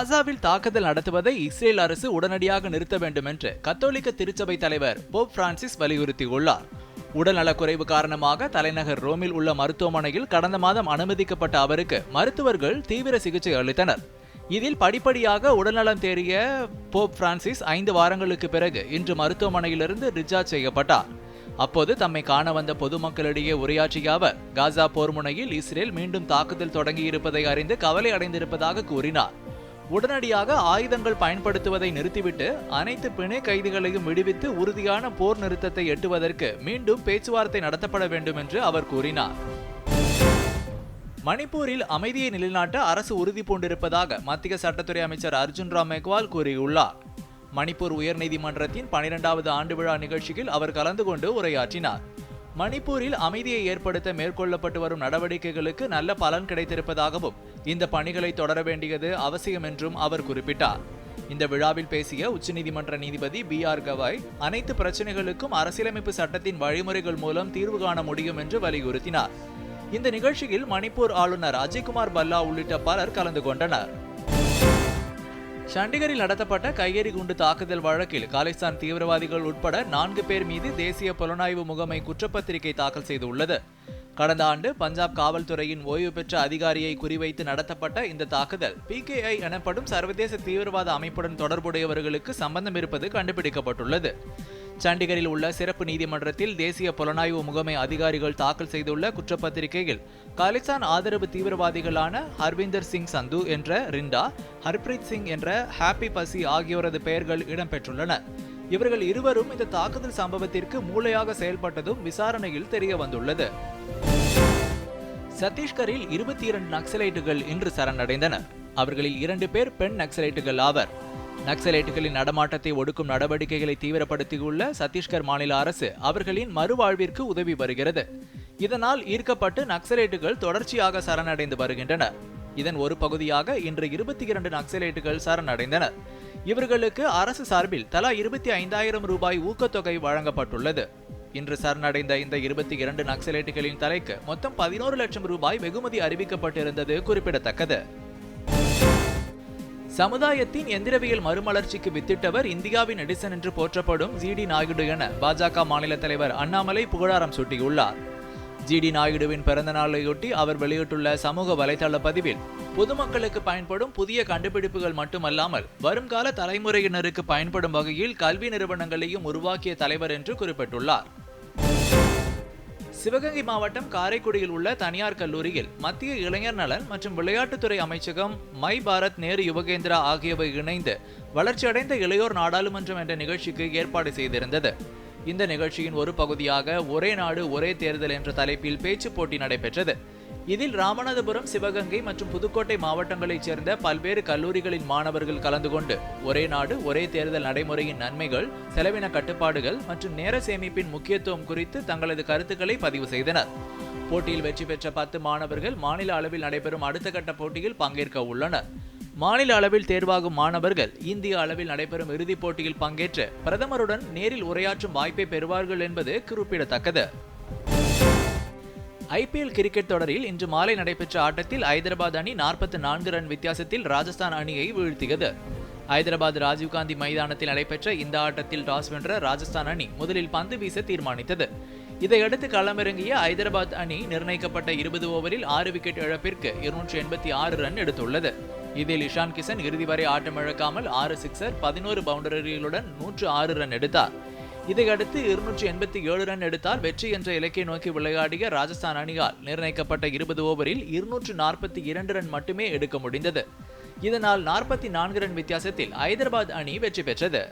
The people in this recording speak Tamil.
காசாவில் தாக்குதல் நடத்துவதை இஸ்ரேல் அரசு உடனடியாக நிறுத்த வேண்டும் என்று கத்தோலிக்க திருச்சபை தலைவர் போப் பிரான்சிஸ் வலியுறுத்தியுள்ளார். உடல்நலக்குறைவு காரணமாக தலைநகர் ரோமில் உள்ள மருத்துவமனையில் கடந்த மாதம் அனுமதிக்கப்பட்ட அவருக்கு மருத்துவர்கள் தீவிர சிகிச்சை அளித்தனர். இதில் படிப்படியாக உடல்நலம் தேறிய போப் பிரான்சிஸ் ஐந்து வாரங்களுக்கு பிறகு இன்று மருத்துவமனையிலிருந்து டிஸ்சார்ஜ் செய்யப்பட்டார். அப்போது தம்மை காண வந்த பொதுமக்களிடையே உரையாற்றிய அவர் காசா போர்முனையில் இஸ்ரேல் மீண்டும் தாக்குதல் தொடங்கியிருப்பதை அறிந்து கவலை அடைந்திருப்பதாக கூறினார். உடனடியாக ஆயுதங்கள் பயன்படுத்துவதை நிறுத்திவிட்டு அனைத்து பிணை கைதிகளையும் விடுவித்து உறுதியான போர் நிறுத்தத்தை எட்டுவதற்கு மீண்டும் பேச்சுவார்த்தை நடத்தப்பட வேண்டும் என்று அவர் கூறினார். மணிப்பூரில் அமைதியை நிலைநாட்ட அரசு உறுதி பூண்டிருப்பதாக மத்திய சட்டத்துறை அமைச்சர் அர்ஜுன் ராம் மேக்வால் கூறியுள்ளார். மணிப்பூர் உயர்நீதிமன்றத்தின் பனிரெண்டாவது ஆண்டு விழா நிகழ்ச்சியில் அவர் கலந்து கொண்டு உரையாற்றினார். மணிப்பூரில் அமைதியை ஏற்படுத்த மேற்கொள்ளப்பட்டு வரும் நடவடிக்கைகளுக்கு நல்ல பலன் கிடைத்திருப்பதாகவும் இந்த பணிகளை தொடர வேண்டியது அவசியம் என்றும் அவர் குறிப்பிட்டார். இந்த விழாவில் பேசிய உச்சநீதிமன்ற நீதிபதி பி ஆர் கவாய் அனைத்து பிரச்சனைகளுக்கும் அரசியலமைப்பு சட்டத்தின் வழிமுறைகள் மூலம் தீர்வு காண முடியும் என்று வலியுறுத்தினார். இந்த நிகழ்ச்சியில் மணிப்பூர் ஆளுநர் அஜய்குமார் பல்லா உள்ளிட்ட பலர் கலந்து கொண்டனர். சண்டிகரில் நடத்தப்பட்ட கையெறி குண்டு தாக்குதல் வழக்கில் காலிஸ்தான் தீவிரவாதிகள் உட்பட நான்கு பேர் மீது தேசிய புலனாய்வு முகமை குற்றப்பத்திரிகை தாக்கல் செய்துள்ளது. கடந்த ஆண்டு பஞ்சாப் காவல்துறையின் ஓய்வு பெற்ற அதிகாரியை குறிவைத்து நடத்தப்பட்ட இந்த தாக்குதல் பிகேஐ எனப்படும் சர்வதேச தீவிரவாத அமைப்புடன் தொடர்புடையவர்களுக்கு சம்பந்தம் இருப்பது கண்டுபிடிக்கப்பட்டுள்ளது. சண்டிகரில் உள்ள சிறப்பு நீதிமன்றத்தில் தேசிய புலனாய்வு முகமை அதிகாரிகள் தாக்கல் செய்துள்ள குற்றப்பத்திரிகையில் காலிஸ்தான் ஆதரவு தீவிரவாதிகளான ஹர்விந்தர் சிங் சந்து என்ற ரிண்டா ஹர்பிரீத் சிங் என்ற ஹாப்பி பசி ஆகியோரது பெயர்கள் இடம்பெற்றுள்ளன. இவர்கள் இருவரும் இந்த தாக்குதல் சம்பவத்திற்கு மூளையாக செயல்பட்டதும் விசாரணையில் தெரிய வந்துள்ளது. சத்தீஸ்கரில் இருபத்தி இரண்டு நக்சலைட்டுகள் இன்று சரணடைந்தனர் அவர்களில் இரண்டு பேர் பெண் நக்சலைட்டுகள் ஆவர். நக்சலைட்டுகளின் நடமாட்டத்தை ஒடுக்கும் நடவடிக்கைகளை தீவிரப்படுத்தியுள்ள சத்தீஸ்கர் மாநில அரசு அவர்களின் மறுவாழ்விற்கு உதவி வருகிறது. இதனால் ஈர்க்கப்பட்டு நக்சலைட்டுகள் தொடர்ச்சியாக சரணடைந்து வருகின்றனர். இதன் ஒரு பகுதியாக இன்று இருபத்தி இரண்டு நக்சலைட்டுகள் சரணடைந்தனர். இவர்களுக்கு அரசு சார்பில் தலா இருபத்தி ஐந்தாயிரம் ரூபாய் ஊக்கத்தொகை வழங்கப்பட்டுள்ளது. இன்று சரணடைந்த இந்த இருபத்தி இரண்டு நக்சலைட்டுகளின் தலைக்கு மொத்தம் பதினோரு லட்சம் ரூபாய் வெகுமதி அறிவிக்கப்பட்டிருந்தது குறிப்பிடத்தக்கது. சமுதாயத்தின் எந்திரவியல் மறுமலர்ச்சிக்கு வித்திட்டவர் இந்தியாவின் எடிசன் என்று போற்றப்படும் ஜிடி நாயுடு என பாஜக மாநில தலைவர் அண்ணாமலை புகழாரம் சூட்டியுள்ளார். ஜிடி நாயுடுவின் பிறந்த நாளையொட்டி அவர் வெளியிட்டுள்ள சமூக வலைதள பதிவில் பொதுமக்களுக்கு பயன்படும் புதிய கண்டுபிடிப்புகள் மட்டுமல்லாமல் வருங்கால தலைமுறையினருக்கு பயன்படும் வகையில் கல்வி நிறுவனங்களையும் உருவாக்கிய தலைவர் என்று குறிப்பிட்டுள்ளார். சிவகங்கை மாவட்டம் காரைக்குடியில் உள்ள தனியார் கல்லூரியில் மத்திய இளைஞர் நலன் மற்றும் விளையாட்டுத்துறை அமைச்சகம் மை பாரத் நேரு யுவகேந்திரா ஆகியவை இணைந்து வளர்ச்சியடைந்த இளையோர் நாடாளுமன்றம் என்ற நிகழ்ச்சிக்கு ஏற்பாடு செய்திருந்தது. இந்த நிகழ்ச்சியின் ஒரு பகுதியாக ஒரே நாடு ஒரே தேர்தல் என்ற தலைப்பில் பேச்சு போட்டி நடைபெற்றது. இதில் ராமநாதபுரம் சிவகங்கை மற்றும் புதுக்கோட்டை மாவட்டங்களைச் சேர்ந்த பல்வேறு கல்லூரிகளின் மாணவர்கள் கலந்து கொண்டு ஒரே நாடு ஒரே தேர்தல் நடைமுறையின் நன்மைகள் செலவின கட்டுப்பாடுகள் மற்றும் நேர சேமிப்பின் முக்கியத்துவம் குறித்து தங்களது கருத்துக்களை பதிவு செய்தனர். போட்டியில் வெற்றி பெற்ற பத்து மாணவர்கள் மாநில அளவில் நடைபெறும் அடுத்த கட்ட போட்டியில் பங்கேற்க உள்ளனர். மாநில அளவில் தேர்வாகும் மாணவர்கள் இந்திய அளவில் நடைபெறும் இறுதிப் போட்டியில் பங்கேற்று பிரதமருடன் நேரில் உரையாற்றும் வாய்ப்பை பெறுவார்கள் என்பது குறிப்பிடத்தக்கது. ஐபிஎல் கிரிக்கெட் தொடரில் இன்று மாலை நடைபெற்ற ஆட்டத்தில் ஐதராபாத் அணி நாற்பத்தி நான்கு ரன் வித்தியாசத்தில் ராஜஸ்தான் அணியை வீழ்த்தியது. ஐதராபாத் ராஜீவ்காந்தி மைதானத்தில் நடைபெற்ற இந்த ஆட்டத்தில் டாஸ் வென்ற ராஜஸ்தான் அணி முதலில் பந்து வீச தீர்மானித்தது. இதையடுத்து களமிறங்கிய ஐதராபாத் அணி நிர்ணயிக்கப்பட்ட இருபது ஓவரில் ஆறு விக்கெட் இழப்பிற்கு இருநூற்றி எண்பத்தி ஆறு ரன் எடுத்துள்ளது. இதில் இஷான் கிஷன் இறுதி வரை ஆட்டமிழக்காமல் ஆறு சிக்ஸர் பதினோரு பவுண்டரிகளுடன் நூற்று ஆறு ரன் எடுத்தார். இதையடுத்து இருநூற்றி எண்பத்தி ஏழு ரன் எடுத்தால் வெற்றி என்ற இலக்கை நோக்கி விளையாடிய ராஜஸ்தான் அணியால் நிர்ணயிக்கப்பட்ட இருபது ஓவரில் இருநூற்று நாற்பத்தி இரண்டு ரன் மட்டுமே எடுக்க முடிந்தது. இதனால் நாற்பத்தி நான்கு ரன் வித்தியாசத்தில் ஐதராபாத் அணி வெற்றி பெற்றது.